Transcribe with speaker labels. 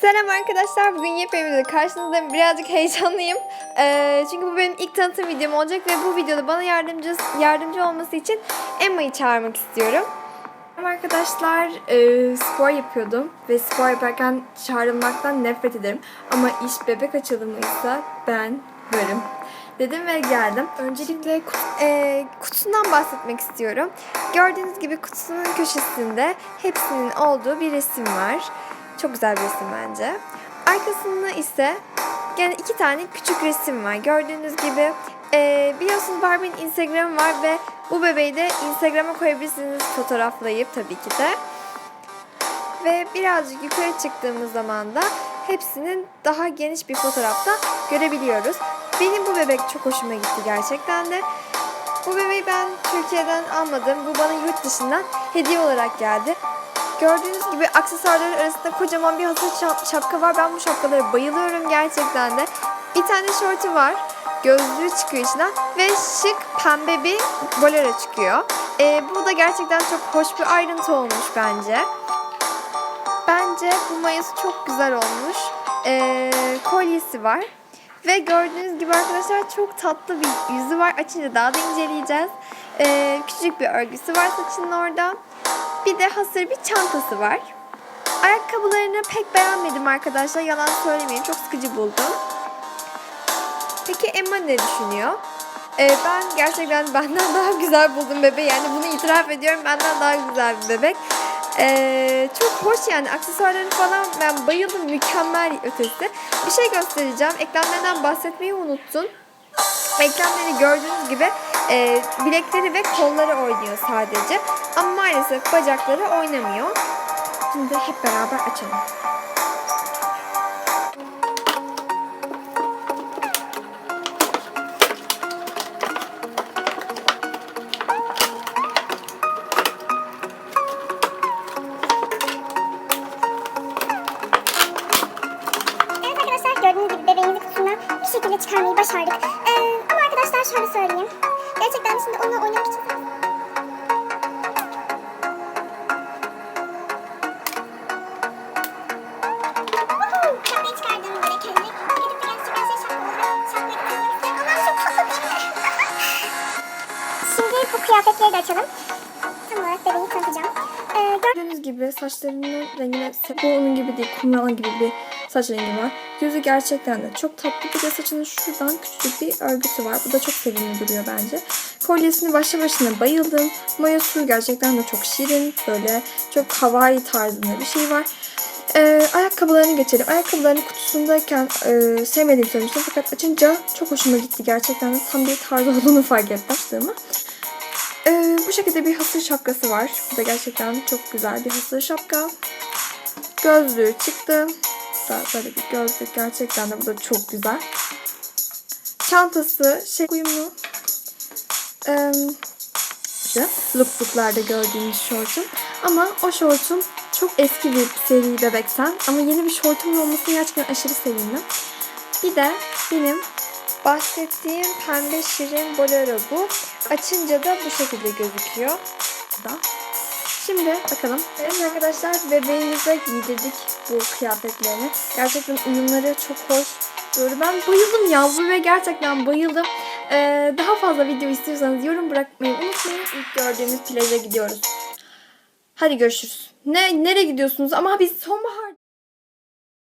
Speaker 1: Selam arkadaşlar. Bugün yepyeni bir videoda karşınızdayım. Birazcık heyecanlıyım. Ee, çünkü bu benim ilk tanıtım videom olacak ve bu videoda bana yardımcı yardımcı olması için Emma'yı çağırmak istiyorum. Arkadaşlar e, spor yapıyordum ve spor yaparken çağrılmaktan nefret ederim. Ama iş bebek açılımıysa ben varım. Dedim ve geldim. Öncelikle kut- e, kutusundan bahsetmek istiyorum. Gördüğünüz gibi kutusunun köşesinde hepsinin olduğu bir resim var. Çok güzel bir resim bence. Arkasında ise gene iki tane küçük resim var. Gördüğünüz gibi e, biliyorsunuz Barbie'nin Instagram'ı var ve bu bebeği de Instagram'a koyabilirsiniz fotoğraflayıp tabii ki de. Ve birazcık yukarı çıktığımız zaman da hepsinin daha geniş bir fotoğrafta görebiliyoruz. Benim bu bebek çok hoşuma gitti gerçekten de. Bu bebeği ben Türkiye'den almadım. Bu bana yurt dışından hediye olarak geldi. Gördüğünüz gibi aksesuarların arasında kocaman bir hasır şap- şapka var. Ben bu şapkalara bayılıyorum gerçekten de. Bir tane şortu var. Gözlüğü çıkıyor içinden ve şık pembe bir bolero çıkıyor. Ee, bu da gerçekten çok hoş bir ayrıntı olmuş bence. Bence bu mayası çok güzel olmuş. Ee, kolyesi var. Ve gördüğünüz gibi arkadaşlar çok tatlı bir yüzü var. Açınca daha da inceleyeceğiz. Ee, küçük bir örgüsü var saçının orada. Bir de hasır bir çantası var. Ayakkabılarını pek beğenmedim arkadaşlar. Yalan söylemeyeyim. Çok sıkıcı buldum. Peki Emma ne düşünüyor? Ee, ben gerçekten benden daha güzel buldum bebeği. Yani bunu itiraf ediyorum. Benden daha güzel bir bebek. Ee, çok hoş yani aksesuarları falan ben bayıldım mükemmel ötesi. Bir şey göstereceğim. Eklemlerden bahsetmeyi unuttum. Eklemleri gördüğünüz gibi e, bilekleri ve kolları oynuyor sadece. Ama maalesef bacakları oynamıyor. Şimdi hep beraber açalım.
Speaker 2: Gördüğünüz gibi bebeğimizi kutusundan bir şekilde çıkarmayı başardık. Ee, ama arkadaşlar şöyle söyleyeyim. Gerçekten şimdi onunla oynamak için... Şey mi? Şimdi bu kıyafetleri de açalım. Tam olarak bebeği tanıtacağım. Gör-
Speaker 1: Gördüğünüz gibi saçlarının rengine bu onun gibi değil, kumral gibi bir saç rengi var. Gözü gerçekten de çok tatlı. Bir de saçının şuradan küçücük bir örgüsü var. Bu da çok sevimli duruyor bence. Kolyesini başlı başına bayıldım. Mayası gerçekten de çok şirin. Böyle çok havai tarzında bir şey var. Ee, ayakkabılarını geçelim. Ayakkabılarını kutusundayken e, sevmediğimi söylemiştim. Fakat açınca çok hoşuma gitti. Gerçekten tam bir tarz olduğunu fark açtığımı. Ee, bu şekilde bir hasır şapkası var. Bu da gerçekten çok güzel bir hasır şapka. Gözlüğü çıktı. Da böyle bir gözlük. Gerçekten de bu da çok güzel. Çantası şey uyumlu. Ee, işte lookbooklarda gördüğünüz şortum. Ama o şortum çok eski bir seri bebeksen. Ama yeni bir şortumun olmasına gerçekten aşırı sevindim. Bir de benim bahsettiğim pembe şirin bolero bu. Açınca da bu şekilde gözüküyor. Şimdi bakalım. Evet arkadaşlar bebeğimize giydirdik bu kıyafetlerini. Gerçekten uyumları çok hoş. Böyle ben bayıldım ya. Bu ve gerçekten bayıldım. Ee, daha fazla video istiyorsanız yorum bırakmayı unutmayın. İlk gördüğümüz plaja gidiyoruz. Hadi görüşürüz. Ne nereye gidiyorsunuz? Ama biz sonbahar